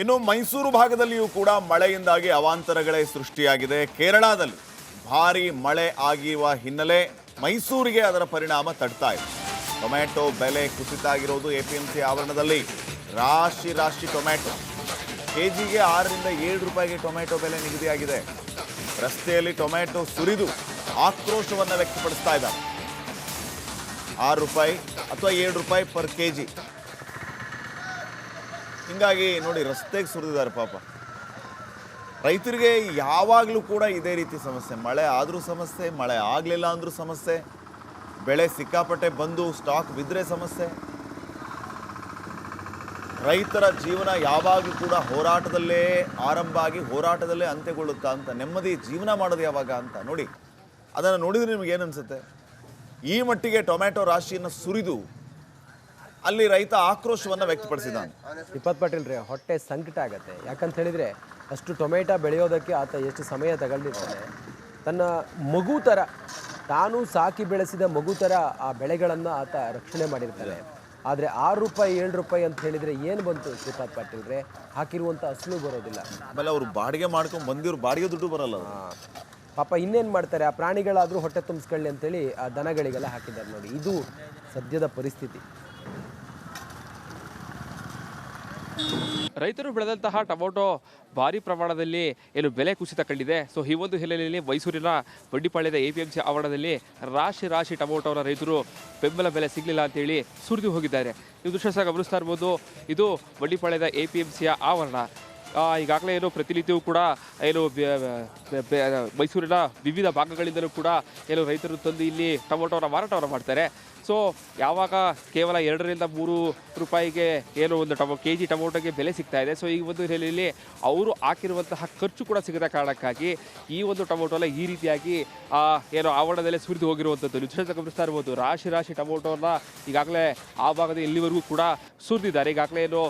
ಇನ್ನು ಮೈಸೂರು ಭಾಗದಲ್ಲಿಯೂ ಕೂಡ ಮಳೆಯಿಂದಾಗಿ ಅವಾಂತರಗಳೇ ಸೃಷ್ಟಿಯಾಗಿದೆ. ಕೇರಳದಲ್ಲಿ ಭಾರಿ ಮಳೆ ಆಗಿರುವ ಹಿನ್ನೆಲೆ ಮೈಸೂರಿಗೆ ಅದರ ಪರಿಣಾಮ ತಡ್ತಾ ಇದೆ. ಟೊಮ್ಯಾಟೊ ಬೆಲೆ ಕುಸಿತ ಆಗಿರೋದು ಎಪಿಎಂಸಿ ಆವರಣದಲ್ಲಿ. ರಾಶಿ ರಾಶಿ ಟೊಮೆಟೊ ಕೆ ಜಿಗೆ ಆರರಿಂದ ಏಳು ರೂಪಾಯಿಗೆ ಟೊಮ್ಯಾಟೊ ಬೆಲೆ ನಿಗದಿಯಾಗಿದೆ. ರಸ್ತೆಯಲ್ಲಿ ಟೊಮ್ಯಾಟೊ ಸುರಿದು ಆಕ್ರೋಶವನ್ನು ವ್ಯಕ್ತಪಡಿಸ್ತಾ ಇದ್ದಾರೆ. ಆರು ರೂಪಾಯಿ ಅಥವಾ ಏಳು ರೂಪಾಯಿ ಪರ್ ಕೆ ಜಿ ಹಿಂಗಾಗಿ ನೋಡಿ ರಸ್ತೆಗೆ ಸುರಿದಿದ್ದಾರೆ ಪಾಪ. ರೈತರಿಗೆ ಯಾವಾಗಲೂ ಕೂಡ ಇದೇ ರೀತಿ ಸಮಸ್ಯೆ. ಮಳೆ ಆದರೂ ಸಮಸ್ಯೆ, ಮಳೆ ಆಗಲಿಲ್ಲ ಅಂದರೂ ಸಮಸ್ಯೆ. ಬೆಳೆ ಸಿಕ್ಕಾಪಟ್ಟೆ ಬಂದು ಸ್ಟಾಕ್ ಬಿದ್ದರೆ ಸಮಸ್ಯೆ. ರೈತರ ಜೀವನ ಯಾವಾಗಲೂ ಕೂಡ ಹೋರಾಟದಲ್ಲೇ ಆರಂಭ ಆಗಿ ಹೋರಾಟದಲ್ಲೇ ಅಂತ್ಯಗೊಳ್ಳುತ್ತಾ ಅಂತ, ನೆಮ್ಮದಿ ಜೀವನ ಮಾಡೋದು ಯಾವಾಗ ಅಂತ ನೋಡಿ. ಅದನ್ನು ನೋಡಿದ್ರೆ ನಿಮ್ಗೆ ಏನು ಅನ್ಸುತ್ತೆ? ಈ ಮಟ್ಟಿಗೆ ಟೊಮ್ಯಾಟೊ ರಾಶಿಯನ್ನು ಸುರಿದು ಅಲ್ಲಿ ರೈತ ಆಕ್ರೋಶವನ್ನು ವ್ಯಕ್ತಪಡಿಸಿದ್ದಾನೆ. ಇಪ್ಪತ್ತು ಪಾಟೀಲ್ ರೀ ಹೊಟ್ಟೆ ಸಂಕಟ ಆಗುತ್ತೆ. ಯಾಕಂತ ಹೇಳಿದರೆ ಅಷ್ಟು ಟೊಮೆಟೊ ಬೆಳೆಯೋದಕ್ಕೆ ಆತ ಎಷ್ಟು ಸಮಯ ತಗೊಂಡಿರ್ತಾನೆ ತನ್ನ ಮಗು ಥರ ತಾನು ಸಾಕಿ ಬೆಳೆಸಿದ ಮಗು ಥರ ಆ ಬೆಳೆಗಳನ್ನು ಆತ ರಕ್ಷಣೆ ಮಾಡಿರ್ತಾನೆ. ಆದರೆ ಆರು ರೂಪಾಯಿ ಏಳು ರೂಪಾಯಿ ಅಂತ ಹೇಳಿದರೆ ಏನು ಬಂತು ಶ್ರೀಪಾದ್ ಪಾಟೀಲ್ ರೇ ಹಾಕಿರುವಂಥ ಅಸಲು ಬರೋದಿಲ್ಲ. ಆಮೇಲೆ ಅವರು ಬಾಡಿಗೆ ಮಾಡ್ಕೊಂಡು ಬಂದಿವ್ರು ಬಾಡಿಗೆ ದುಡ್ಡು ಬರಲ್ಲ. ಪಾಪ ಇನ್ನೇನು ಮಾಡ್ತಾರೆ? ಆ ಪ್ರಾಣಿಗಳಾದರೂ ಹೊಟ್ಟೆ ತುಂಬಿಸ್ಕೊಳ್ಳಿ ಅಂತೇಳಿ ಆ ದನಗಳಿಗೆಲ್ಲ ಹಾಕಿದ್ದಾರೆ ನೋಡಿ. ಇದು ಸದ್ಯದ ಪರಿಸ್ಥಿತಿ. ರೈತರು ಬೆಳೆದಂತಹ ಟೊಮೊಟೊ ಭಾರಿ ಪ್ರಮಾಣದಲ್ಲಿ ಏನು ಬೆಲೆ ಕುಸಿತ ಕಂಡಿದೆ. ಸೊ ಈ ಒಂದು ಹಿನ್ನೆಲೆಯಲ್ಲಿ ಮೈಸೂರಿನ ಬಂಡಿಪಾಳ್ಯದ ಎ ಪಿ ಎಂ ಸಿ ಆವರಣದಲ್ಲಿ ರಾಶಿ ರಾಶಿ ಟೊಮೊಟೊನ ರೈತರು ಬೆಂಬಲ ಬೆಲೆ ಸಿಗಲಿಲ್ಲ ಅಂತೇಳಿ ಸುರಿದು ಹೋಗಿದ್ದಾರೆ. ನೀವು ದೃಶ್ಯ ಸಹ ಗಮನಿಸ್ತಾ ಇರ್ಬೋದು, ಇದು ಬಂಡಿಪಾಳ್ಯದ ಎ ಪಿ ಎಂ ಸಿಯ ಆವರಣ. ಈಗಾಗಲೇ ಏನು ಪ್ರತಿನಿತ್ಯವೂ ಕೂಡ ಏನು ಮೈಸೂರಿನ ವಿವಿಧ ಭಾಗಗಳಿಂದಲೂ ಕೂಡ ಏನು ರೈತರು ತಂದು ಇಲ್ಲಿ ಟೊಮೊಟೊನ ಮಾರಾಟವನ್ನು ಮಾಡ್ತಾರೆ. ಸೊ, ಯಾವಾಗ ಕೇವಲ ಎರಡರಿಂದ ಮೂರು ರೂಪಾಯಿಗೆ ಏನು ಒಂದು ಟೊಮೊ ಕೆ ಜಿ ಟೊಮೊಟೊಗೆ ಬೆಲೆ ಸಿಗ್ತಾ ಇದೆ. ಸೊ, ಈ ಒಂದು ಹಿನ್ನೆಲೆಯಲ್ಲಿ ಅವರು ಹಾಕಿರುವಂತಹ ಖರ್ಚು ಕೂಡ ಸಿಗದ ಕಾರಣಕ್ಕಾಗಿ ಈ ಒಂದು ಟೊಮೊಟೊನ ಈ ರೀತಿಯಾಗಿ ಏನು ಆವರಣದಲ್ಲೇ ಸುರಿದು ಹೋಗಿರುವಂಥದ್ದು ನಿಜ ಗಮನಿಸ್ತಾ ಇರ್ಬೋದು, ರಾಶಿ ರಾಶಿ ಟೊಮೊಟೊನ ಈಗಾಗಲೇ ಆ ಭಾಗದ ಇಲ್ಲಿವರೆಗೂ ಕೂಡ ಸುರಿದಿದ್ದಾರೆ. ಈಗಾಗಲೇ ಏನು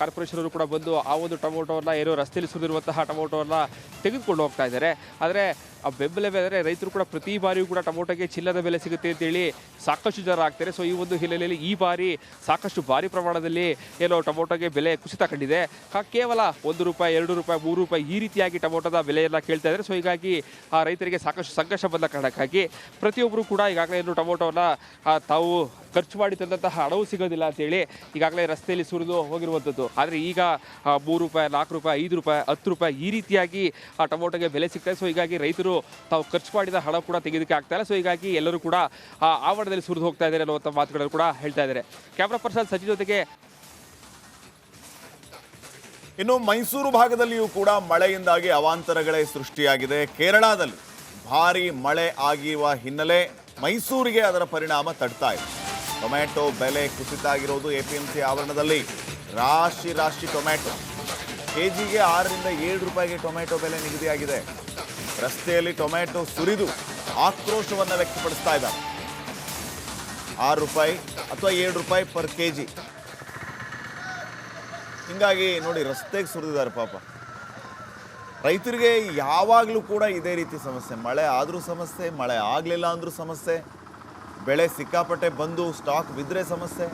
ಕಾರ್ಪೊರೇಷನ್ ಅವರು ಕೂಡ ಬಂದು ಆ ಒಂದು ಟೊಮೊಟೊನ ಏನೋ ರಸ್ತೆಯಲ್ಲಿ ಸುರಿದಿರುವಂತಹ ಟೊಮೊಟೊನ ತೆಗೆದುಕೊಂಡು ಹೋಗ್ತಾ ಇದ್ದಾರೆ. ಆದರೆ ಆ ಬೆಂಬಲ ಬೆಲೆ ರೈತರು ಕೂಡ ಪ್ರತಿ ಬಾರಿಯೂ ಕೂಡ ಟೊಮೊಟೊಗೆ ಚಿಲ್ಲದ ಬೆಲೆ ಸಿಗುತ್ತೆ ಅಂತೇಳಿ ಸಾಕಷ್ಟು ಜನ ಆಗ್ತಾರೆ. ಸೊ ಈ ಒಂದು ಹಿನ್ನೆಲೆಯಲ್ಲಿ ಈ ಬಾರಿ ಸಾಕಷ್ಟು ಭಾರಿ ಪ್ರಮಾಣದಲ್ಲಿ ಏನೋ ಟೊಮೊಟೊಗೆ ಬೆಲೆ ಕುಸಿತ ಕಂಡಿದೆ. ಕೇವಲ ಒಂದು ರೂಪಾಯಿ, ಎರಡು ರೂಪಾಯಿ, ಮೂರು ರೂಪಾಯಿ ಈ ರೀತಿಯಾಗಿ ಟೊಮೊಟೊದ ಬೆಲೆಯೆಲ್ಲ ಕೇಳ್ತಾ ಇದ್ದಾರೆ. ಸೊ ಹೀಗಾಗಿ ಆ ರೈತರಿಗೆ ಸಾಕಷ್ಟು ಸಂಘರ್ಷ ಬಂದ ಕಾರಣಕ್ಕಾಗಿ ಪ್ರತಿಯೊಬ್ಬರು ಕೂಡ ಈಗಾಗಲೇ ಏನು ಟೊಮೊಟೊವನ್ನು ತಾವು ಖರ್ಚು ಮಾಡಿ ತಂದಂತಹ ಹಣವು ಸಿಗೋದಿಲ್ಲ ಅಂತೇಳಿ ಈಗಾಗಲೇ ರಸ್ತೆಯಲ್ಲಿ ಸುರಿದು ಹೋಗಿರುವಂಥದ್ದು ಆದರೆ ಈಗ ಮೂರು ರೂಪಾಯಿ, ನಾಲ್ಕು ರೂಪಾಯಿ, ಐದು ರೂಪಾಯಿ, ಹತ್ತು ರೂಪಾಯಿ ಈ ರೀತಿಯಾಗಿ ಆ ಟೊಮೊಟೊಗೆ ಬೆಲೆ ಸಿಗ್ತದೆ ಸೊ ಹೀಗಾಗಿ ರೈತರು ತಾವು ಖರ್ಚು ಮಾಡಿದ ಹಣ ಕೂಡ ತೆಗೆದಕ್ಕೆ ಆಗ್ತಾ ಇಲ್ಲ. ಸೊ ಹೀಗಾಗಿ ಎಲ್ಲರೂ ಕೂಡ ಆ ಆವರಣದಲ್ಲಿ ಸುರಿದು ಹೋಗ್ತಾ ಇದ್ದಾರೆ ಅನ್ನುವಂಥ ಮಾತುಗಳನ್ನು ಕೂಡ ಹೇಳ್ತಾ ಇದ್ದಾರೆ. ಕ್ಯಾಮ್ರಾ ಪರ್ಸನ್ ಸಚಿನ್ ಜೊತೆಗೆ ಇನ್ನು ಮೈಸೂರು ಭಾಗದಲ್ಲಿಯೂ ಕೂಡ ಮಳೆಯಿಂದಾಗಿ ಅವಾಂತರಗಳೇ ಸೃಷ್ಟಿಯಾಗಿದೆ. ಕೇರಳದಲ್ಲಿ ಭಾರಿ ಮಳೆ ಆಗಿರುವ ಹಿನ್ನೆಲೆ ಮೈಸೂರಿಗೆ ಅದರ ಪರಿಣಾಮ ತಡ್ತಾ ಇದೆ. ಟೊಮ್ಯಾಟೊ ಬೆಲೆ ಕುಸಿತ ಆಗಿರೋದು ಎಪಿಎಂಸಿ ಆವರಣದಲ್ಲಿ. ರಾಶಿ ರಾಶಿ ಟೊಮ್ಯಾಟೊ. ಕೆಜಿಗೆ ಆರರಿಂದ ಏಳು ರೂಪಾಯಿಗೆ ಟೊಮ್ಯಾಟೊ ಬೆಲೆ ನಿಗದಿಯಾಗಿದೆ. ರಸ್ತೆಯಲ್ಲಿ ಟೊಮ್ಯಾಟೊ ಸುರಿದು ಆಕ್ರೋಶವನ್ನು ವ್ಯಕ್ತಪಡಿಸ್ತಾ ಇದ್ದಾರೆ. ಆರು ರೂಪಾಯಿ ಅಥವಾ ಏಳು ರೂಪಾಯಿ ಪರ್ ಕೆ ಜಿ ಹಿಂಗಾಗಿ ನೋಡಿ, ರಸ್ತೆಗೆ ಸುರಿದಿದ್ದಾರೆ ಪಾಪ. ರೈತರಿಗೆ ಯಾವಾಗಲೂ ಕೂಡ ಇದೇ ರೀತಿ ಸಮಸ್ಯೆ. ಮಳೆ ಆದರೂ ಸಮಸ್ಯೆ, ಮಳೆ ಆಗಲಿಲ್ಲ ಅಂದರೂ ಸಮಸ್ಯೆ. ಬೆಳೆ ಸಿಕ್ಕಾಪಟ್ಟೆ ಬಂದು ಸ್ಟಾಕ್ ಬಿದ್ದರೆ ಸಮಸ್ಯೆ.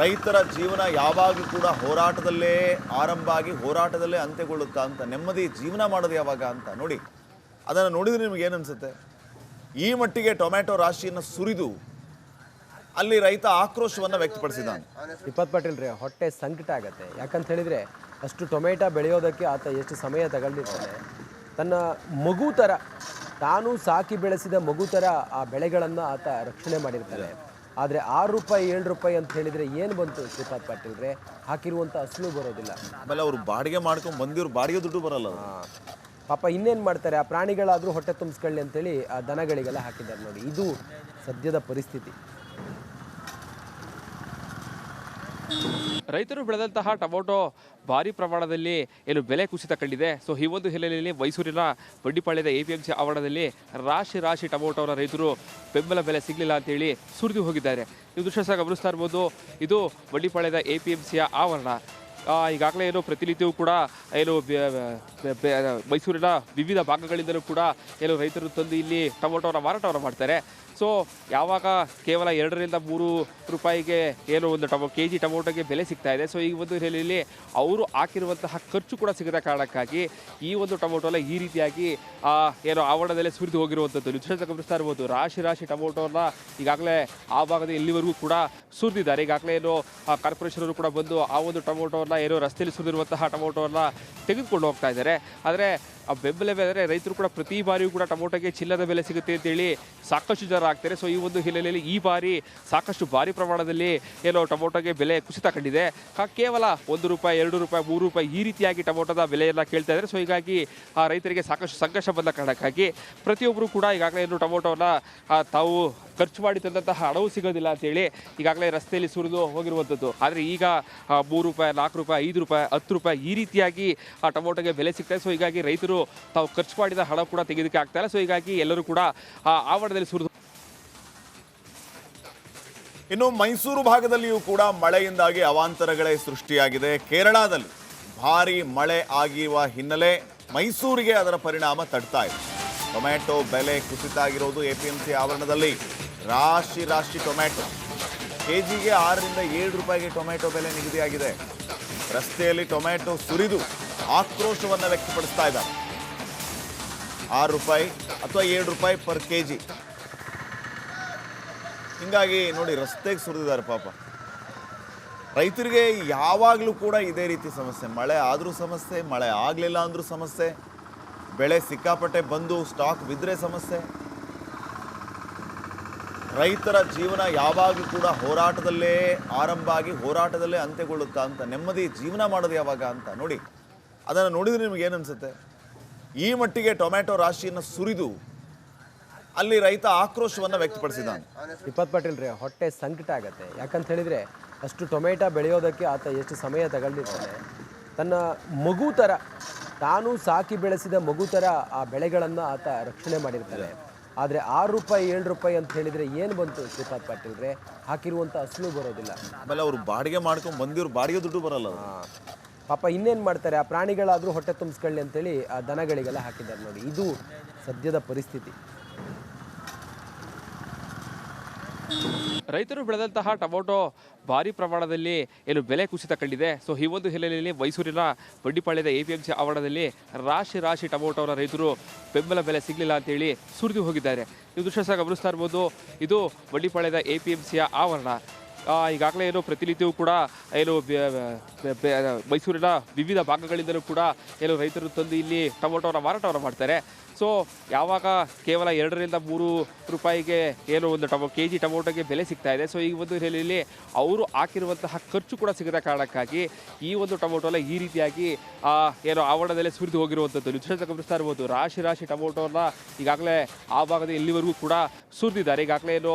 ರೈತರ ಜೀವನ ಯಾವಾಗಲೂ ಕೂಡ ಹೋರಾಟದಲ್ಲೇ ಆರಂಭ ಆಗಿ ಹೋರಾಟದಲ್ಲೇ ಅಂತ್ಯಗೊಳ್ಳುತ್ತಾ ಅಂತ, ನೆಮ್ಮದಿ ಜೀವನ ಮಾಡೋದು ಯಾವಾಗ ಅಂತ ನೋಡಿ. ಅದನ್ನು ನೋಡಿದರೆ ನಿಮ್ಗೆ ಏನು ಅನ್ಸುತ್ತೆ? ಈ ಮಟ್ಟಿಗೆ ಟೊಮ್ಯಾಟೊ ರಾಶಿಯನ್ನು ಸುರಿದು ಅಲ್ಲಿ ರೈತ ಆಕ್ರೋಶವನ್ನು ವ್ಯಕ್ತಪಡಿಸಿದ್ದಾನೆ. ಇಪ್ಪತ್ತು ಪಾಟೀಲ್ ರೀ, ಹೊಟ್ಟೆ ಸಂಕಟ ಆಗುತ್ತೆ. ಯಾಕಂತ ಹೇಳಿದರೆ ಅಷ್ಟು ಟೊಮೆಟೊ ಬೆಳೆಯೋದಕ್ಕೆ ಆತ ಎಷ್ಟು ಸಮಯ ತಗೊಂಡಿರ್ತಾನೆ ತನ್ನ ಮಗು ಥರ ತಾನು ಸಾಕಿ ಬೆಳೆಸಿದ ಮಗು ಥರ ಆ ಬೆಳೆಗಳನ್ನು ಆತ ರಕ್ಷಣೆ ಮಾಡಿರ್ತಾನೆ. ಆದರೆ ಆರು ರೂಪಾಯಿ ಏಳು ರೂಪಾಯಿ ಅಂತ ಹೇಳಿದರೆ ಏನು ಬಂತು ಶ್ರೀಪಾದ್ ಪಾಟೀಲ್ ರೇ ಹಾಕಿರುವಂಥ ಅಸಲು ಬರೋದಿಲ್ಲ. ಆಮೇಲೆ ಅವರು ಬಾಡಿಗೆ ಮಾಡ್ಕೊಂಡು ಬಂದಿರು ಬಾಡಿಗೆ ದುಡ್ಡು ಬರಲ್ಲ. ಪಾಪ ಇನ್ನೇನು ಮಾಡ್ತಾರೆ? ಆ ಪ್ರಾಣಿಗಳಾದರೂ ಹೊಟ್ಟೆ ತುಂಬಿಸ್ಕೊಳ್ಳಿ ಅಂತೇಳಿ ಆ ದನಗಳಿಗೆಲ್ಲ ಹಾಕಿದ್ದಾರೆ ನೋಡಿ. ಇದು ಸದ್ಯದ ಪರಿಸ್ಥಿತಿ. ರೈತರು ಬೆಳೆದಂತಹ ಟೊಮೊಟೊ ಭಾರಿ ಪ್ರಮಾಣದಲ್ಲಿ ಏನು ಬೆಲೆ ಕುಸಿತ ಕಂಡಿದೆ. ಸೊ ಈ ಒಂದು ಹಿನ್ನೆಲೆಯಲ್ಲಿ ಮೈಸೂರಿನ ಬಂಡಿಪಾಳ್ಯದ ಎ ಪಿ ಎಂ ಸಿ ಆವರಣದಲ್ಲಿ ರಾಶಿ ರಾಶಿ ಟೊಮೊಟೊನ ರೈತರು ಬೆಂಬಲ ಬೆಲೆ ಸಿಗಲಿಲ್ಲ ಅಂತೇಳಿ ಸುರಿದು ಹೋಗಿದ್ದಾರೆ. ನೀವು ದೃಶ್ಯ ಗಮನಿಸ್ತಾ ಇರ್ಬೋದು, ಇದು ಬಂಡಿಪಾಳ್ಯದ ಎ ಪಿ ಎಂ ಸಿಯ ಆವರಣ. ಈಗಾಗಲೇ ಏನು ಪ್ರತಿನಿತ್ಯವೂ ಕೂಡ ಏನು ಮೈಸೂರಿನ ವಿವಿಧ ಭಾಗಗಳಿಂದಲೂ ಕೂಡ ಏನು ರೈತರು ತಂದು ಇಲ್ಲಿ ಟೊಮೊಟೊನ ಮಾರಾಟವನ್ನು ಮಾಡ್ತಾರೆ. ಸೊ ಯಾವಾಗ ಕೇವಲ ಎರಡರಿಂದ ಮೂರು ರೂಪಾಯಿಗೆ ಏನು ಒಂದು ಟಮೊ ಕೆ ಜಿ ಟೊಮೊಟೊಗೆ ಬೆಲೆ ಸಿಗ್ತಾ ಇದೆ. ಸೊ ಈ ಒಂದು ಹಿನ್ನೆಲೆಯಲ್ಲಿ ಅವರು ಹಾಕಿರುವಂತಹ ಖರ್ಚು ಕೂಡ ಸಿಗದ ಕಾರಣಕ್ಕಾಗಿ ಈ ಒಂದು ಟೊಮೊಟೊನ ಈ ರೀತಿಯಾಗಿ ಏನು ಆವರಣದಲ್ಲೇ ಸುರಿದು ಹೋಗಿರುವಂಥದ್ದು ನಿಜ ಗಮನಿಸ್ತಾ ಇರ್ಬೋದು. ರಾಶಿ ರಾಶಿ ಟೊಮೊಟೊನ ಈಗಾಗಲೇ ಆ ಭಾಗದ ಇಲ್ಲಿವರೆಗೂ ಕೂಡ ಸುರಿದಿದ್ದಾರೆ. ಈಗಾಗಲೇ ಏನು ಕಾರ್ಪೊರೇಷನ್ ಅವರು ಕೂಡ ಬಂದು ಆ ಒಂದು ಟೊಮೊಟೊನ ಏನೋ ರಸ್ತೆಯಲ್ಲಿ ಸುರಿದಿರುವಂತಹ ಟೊಮೊಟೊನ ತೆಗೆದುಕೊಂಡು ಹೋಗ್ತಾ ಇದ್ದಾರೆ. ಆದರೆ, ಆ ಬೆಂಬಲ ಬೆಲೆ ರೈತರು ಕೂಡ ಪ್ರತಿ ಬಾರಿಯೂ ಕೂಡ ಟೊಮೊಟೊಗೆ ಚಿಲ್ಲದ ಬೆಲೆ ಸಿಗುತ್ತೆ ಅಂತೇಳಿ ಸಾಕಷ್ಟು ಜನ ಆಗ್ತಾರೆ ಸೊ ಈ ಒಂದು ಹಿನ್ನೆಲೆಯಲ್ಲಿ ಈ ಬಾರಿ ಸಾಕಷ್ಟು ಭಾರಿ ಪ್ರಮಾಣದಲ್ಲಿ ಏನೋ ಟೊಮೊಟೊಗೆ ಬೆಲೆ ಕುಸಿತ ಕಂಡಿದೆ. ಕೇವಲ ಒಂದು ರೂಪಾಯಿ, ಎರಡು ರೂಪಾಯಿ, ಮೂರು ರೂಪಾಯಿ ಈ ರೀತಿಯಾಗಿ ಟೊಮೊಟೊದ ಬೆಲೆಯನ್ನು ಕೇಳ್ತಾ ಇದ್ದಾರೆ. ಸೊ ಹೀಗಾಗಿ ಆ ರೈತರಿಗೆ ಸಾಕಷ್ಟು ಸಂಘರ್ಷ ಬಂದ ಕಾರಣಕ್ಕಾಗಿ ಪ್ರತಿಯೊಬ್ಬರು ಕೂಡ ಈಗಾಗಲೇ ಏನು ಟೊಮೊಟೊನ ತಾವು ಖರ್ಚು ಮಾಡಿ ತಂದಂತಹ ಹಣವು ಸಿಗೋದಿಲ್ಲ ಅಂತೇಳಿ ಈಗಾಗಲೇ ರಸ್ತೆಯಲ್ಲಿ ಸುರಿದು ಹೋಗಿರುವಂಥದ್ದು. ಆದರೆ ಈಗ ಮೂರು ರೂಪಾಯಿ, ನಾಲ್ಕು ರೂಪಾಯಿ, ಐದು ರೂಪಾಯಿ, ಹತ್ತು ರೂಪಾಯಿ ಈ ರೀತಿಯಾಗಿ ಆ ಟೊಮೊಟೊಗೆ ಬೆಲೆ ಸಿಗ್ತದೆ ಸೊ ಹೀಗಾಗಿ ರೈತರು ತಾವು ಖರ್ಚು ಮಾಡಿದ ಹಣ ಕೂಡ ತೆಗೆದಕ್ಕೆ ಆಗ್ತಾ ಇಲ್ಲ. ಸೊ ಹೀಗಾಗಿ ಎಲ್ಲರೂ ಕೂಡ ಆ ಆವರಣದಲ್ಲಿ ಸುರಿದು ಇನ್ನು ಮೈಸೂರು ಭಾಗದಲ್ಲಿಯೂ ಕೂಡ ಮಳೆಯಿಂದಾಗಿ ಅವಾಂತರಗಳೇ ಸೃಷ್ಟಿಯಾಗಿದೆ. ಕೇರಳದಲ್ಲಿ ಭಾರಿ ಮಳೆ ಆಗಿರುವ ಹಿನ್ನೆಲೆ ಮೈಸೂರಿಗೆ ಅದರ ಪರಿಣಾಮ ತಡ್ತಾ ಇದೆ. ಟೊಮ್ಯಾಟೊ ಬೆಲೆ ಕುಸಿತ ಆಗಿರೋದು ಎ ಪಿ ಎಂ ಸಿ ಆವರಣದಲ್ಲಿ. ರಾಶಿ ರಾಶಿ ಟೊಮ್ಯಾಟೊ. ಕೆ ಜಿಗೆ ಆರರಿಂದ ಏಳು ರೂಪಾಯಿಗೆ ಟೊಮ್ಯಾಟೊ ಬೆಲೆ ನಿಗದಿಯಾಗಿದೆ. ರಸ್ತೆಯಲ್ಲಿ ಟೊಮ್ಯಾಟೊ ಸುರಿದು ಆಕ್ರೋಶವನ್ನು ವ್ಯಕ್ತಪಡಿಸ್ತಾ ಇದ್ದಾರೆ. ಆರು ರೂಪಾಯಿ ಅಥವಾ ಏಳು ರೂಪಾಯಿ ಪರ್ ಕೆ ಜಿ ಹಿಂಗಾಗಿ ನೋಡಿ ರಸ್ತೆಗೆ ಸುರಿದಿದ್ದಾರೆ ಪಾಪ. ರೈತರಿಗೆ ಯಾವಾಗಲೂ ಕೂಡ ಇದೇ ರೀತಿ ಸಮಸ್ಯೆ. ಮಳೆ ಆದರೂ ಸಮಸ್ಯೆ, ಮಳೆ ಆಗಲಿಲ್ಲ ಅಂದರೂ ಸಮಸ್ಯೆ. ಬೆಳೆ ಸಿಕ್ಕಾಪಟ್ಟೆ ಬಂದು ಸ್ಟಾಕ್ ಬಿದ್ದರೆ ಸಮಸ್ಯೆ. ರೈತರ ಜೀವನ ಯಾವಾಗಲೂ ಕೂಡ ಹೋರಾಟದಲ್ಲೇ ಆರಂಭ ಆಗಿ ಹೋರಾಟದಲ್ಲೇ ಅಂತ್ಯಗೊಳ್ಳುತ್ತಾ ಅಂತ, ನೆಮ್ಮದಿ ಜೀವನ ಮಾಡೋದು ಯಾವಾಗ ಅಂತ ನೋಡಿ. ಅದನ್ನು ನೋಡಿದರೆ ನಿಮ್ಗೆ ಏನು ಅನ್ಸುತ್ತೆ? ಈ ಮಟ್ಟಿಗೆ ಟೊಮ್ಯಾಟೊ ರಾಶಿಯನ್ನು ಸುರಿದು ಅಲ್ಲಿ ರೈತ ಆಕ್ರೋಶವನ್ನು ವ್ಯಕ್ತಪಡಿಸಿದ್ದಾನೆ. ವಿಪತ್ ಪಾಟೀಲ್ ರೀ ಹೊಟ್ಟೆ ಸಂಕಟ ಆಗುತ್ತೆ. ಯಾಕಂತ ಹೇಳಿದ್ರೆ ಅಷ್ಟು ಟೊಮೆಟೊ ಬೆಳೆಯೋದಕ್ಕೆ ಆತ ಎಷ್ಟು ಸಮಯ ತಗೊಂಡಿರ್ತಾನೆ ತನ್ನ ಮಗು ಥರ ತಾನು ಸಾಕಿ ಬೆಳೆಸಿದ ಮಗು ಥರ ಆ ಬೆಳೆಗಳನ್ನು ಆತ ರಕ್ಷಣೆ ಮಾಡಿರ್ತಾನೆ. ಆದರೆ ಆರು ರೂಪಾಯಿ ಏಳು ರೂಪಾಯಿ ಅಂತ ಹೇಳಿದರೆ ಏನು ಬಂತು ಶ್ರೀಪಾದ್ ಪಾಟೀಲ್ ರೇ? ಹಾಕಿರುವಂಥ ಅಸಲು ಬರೋದಿಲ್ಲ. ಆಮೇಲೆ ಅವರು ಬಾಡಿಗೆ ಮಾಡ್ಕೊಂಡು ಬಂದಿರು ಬಾಡಿಗೆ ದುಡ್ಡು ಬರಲ್ಲ. ಪಾಪ ಇನ್ನೇನು ಮಾಡ್ತಾರೆ? ಆ ಪ್ರಾಣಿಗಳಾದರೂ ಹೊಟ್ಟೆ ತುಂಬಿಸ್ಕೊಳ್ಳಿ ಅಂತೇಳಿ ಆ ದನಗಳಿಗೆಲ್ಲ ಹಾಕಿದ್ದಾರೆ ನೋಡಿ. ಇದು ಸದ್ಯದ ಪರಿಸ್ಥಿತಿ. ರೈತರು ಬೆಳೆದಂತಹ ಟೊಮೊಟೊ ಭಾರಿ ಪ್ರಮಾಣದಲ್ಲಿ ಏನು ಬೆಲೆ ಕುಸಿತ ಕಂಡಿದೆ. ಸೊ ಈ ಒಂದು ಹಿನ್ನೆಲೆಯಲ್ಲಿ ಮೈಸೂರಿನ ಬಂಡಿಪಾಳ್ಯದ ಎ ಪಿ ಎಂ ಸಿ ಆವರಣದಲ್ಲಿ ರಾಶಿ ರಾಶಿ ಟೊಮೊಟೊನ ರೈತರು ಬೆಂಬಲ ಬೆಲೆ ಸಿಗಲಿಲ್ಲ ಅಂತೇಳಿ ಸುರಿದು ಹೋಗಿದ್ದಾರೆ. ನೀವು ದೃಶ್ಯ ಸಹ ಗಮನಿಸ್ತಾ ಇರ್ಬೋದು. ಇದು ಬಂಡಿಪಾಳ್ಯದ ಎ ಪಿ ಎಂ ಸಿಯ ಆವರಣ. ಈಗಾಗಲೇ ಏನು ಪ್ರತಿನಿತ್ಯವೂ ಕೂಡ ಏನು ಮೈಸೂರಿನ ವಿವಿಧ ಭಾಗಗಳಿಂದಲೂ ಕೂಡ ಏನು ರೈತರು ತಂದು ಇಲ್ಲಿ ಟೊಮೊಟೊನ ಮಾರಾಟವನ್ನು ಮಾಡ್ತಾರೆ. ಸೊ ಯಾವಾಗ ಕೇವಲ ಎರಡರಿಂದ ಮೂರು ರೂಪಾಯಿಗೆ ಏನು ಒಂದು ಟೊಮೊ ಕೆ ಜಿ ಟೊಮೊಟೊಗೆ ಬೆಲೆ ಸಿಗ್ತಾ ಇದೆ. ಸೊ ಈ ಒಂದು ಹಿನ್ನೆಲೆಯಲ್ಲಿ ಅವರು ಹಾಕಿರುವಂತಹ ಖರ್ಚು ಕೂಡ ಸಿಗದ ಕಾರಣಕ್ಕಾಗಿ ಈ ಒಂದು ಟೊಮೊಟೊನ ಈ ರೀತಿಯಾಗಿ ಏನು ಆವರಣದಲ್ಲೇ ಸುರಿದು ಹೋಗಿರುವಂಥದ್ದು. ದೃಶ್ಯ ಗಮನಿಸ್ತಾ ಇರ್ಬೋದು. ರಾಶಿ ರಾಶಿ ಟೊಮೊಟೊನ ಈಗಾಗಲೇ ಆ ಭಾಗದ ಇಲ್ಲಿವರೆಗೂ ಕೂಡ ಸುರಿದಿದ್ದಾರೆ. ಈಗಾಗಲೇ ಏನು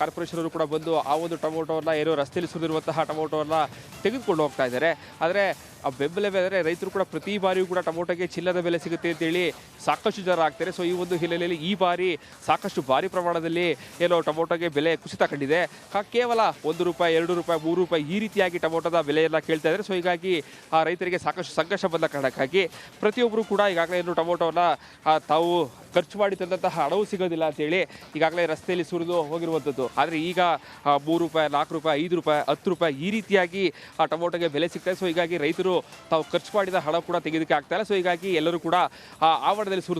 ಕಾರ್ಪೊರೇಷನ್ ಅವರು ಕೂಡ ಬಂದು ಆ ಒಂದು ಟೊಮೊಟೊನ ಏನೋ ರಸ್ತೆಯಲ್ಲಿ ಸುರಿದಿರುವಂತಹ ಟೊಮೊಟೊನ ತೆಗೆದುಕೊಂಡು ಹೋಗ್ತಾ ಇದ್ದಾರೆ. ಆದರೆ ಆ ಬೆಂಬಲ ಬೆಲೆ ರೈತರು ಕೂಡ ಪ್ರತಿ ಬಾರಿಯೂ ಕೂಡ ಟೊಮೊಟೊಗೆ ಚಿಲ್ಲದ ಬೆಲೆ ಸಿಗುತ್ತೆ ಅಂತೇಳಿ ಸಾಕಷ್ಟು ಜನ ಆಗ್ತಾರೆ. ಸೊ ಈ ಒಂದು ಹಿನ್ನೆಲೆಯಲ್ಲಿ ಈ ಬಾರಿ ಸಾಕಷ್ಟು ಭಾರಿ ಪ್ರಮಾಣದಲ್ಲಿ ಏನೋ ಟೊಮೊಟೊಗೆ ಬೆಲೆ ಕುಸಿತ ಕಂಡಿದೆ. ಕೇವಲ ಒಂದು ರೂಪಾಯಿ, ಎರಡು ರೂಪಾಯಿ, ಮೂರು ರೂಪಾಯಿ ಈ ರೀತಿಯಾಗಿ ಟೊಮೊಟೊದ ಬೆಲೆಯನ್ನು ಕೇಳ್ತಾ ಇದ್ದಾರೆ. ಸೊ ಹೀಗಾಗಿ ಆ ರೈತರಿಗೆ ಸಾಕಷ್ಟು ಸಂಘರ್ಷ ಬಂದ ಕಾರಣಕ್ಕಾಗಿ ಪ್ರತಿಯೊಬ್ಬರು ಕೂಡ ಈಗಾಗಲೇ ಏನು ಟೊಮೊಟೊನ ತಾವು ಖರ್ಚು ಮಾಡಿ ತಂದಂತಹ ಹಣವು ಸಿಗೋದಿಲ್ಲ ಅಂತೇಳಿ ಈಗಾಗಲೇ ರಸ್ತೆಯಲ್ಲಿ ಸುರಿದು ಹೋಗಿರುವಂಥದ್ದು. ಆದರೆ ಈಗ ಮೂರು ರೂಪಾಯಿ, ನಾಲ್ಕು ರೂಪಾಯಿ, ಐದು ರೂಪಾಯಿ, ಹತ್ತು ರೂಪಾಯಿ ಈ ರೀತಿಯಾಗಿ, ಆ, ಟೊಮೊಟೊಗೆ ಬೆಲೆ ಸಿಗ್ತದೆ ಸೊ ಹೀಗಾಗಿ ರೈತರು ತಾವು ಖರ್ಚು ಮಾಡಿದ ಹಣ ಕೂಡ ತೆಗೆದಕ್ಕೆ ಆಗ್ತಾ ಇಲ್ಲ. ಸೊ ಹೀಗಾಗಿ ಎಲ್ಲರೂ ಕೂಡ, ಆ, ಆವರಣದಲ್ಲಿ ಸುರಿದು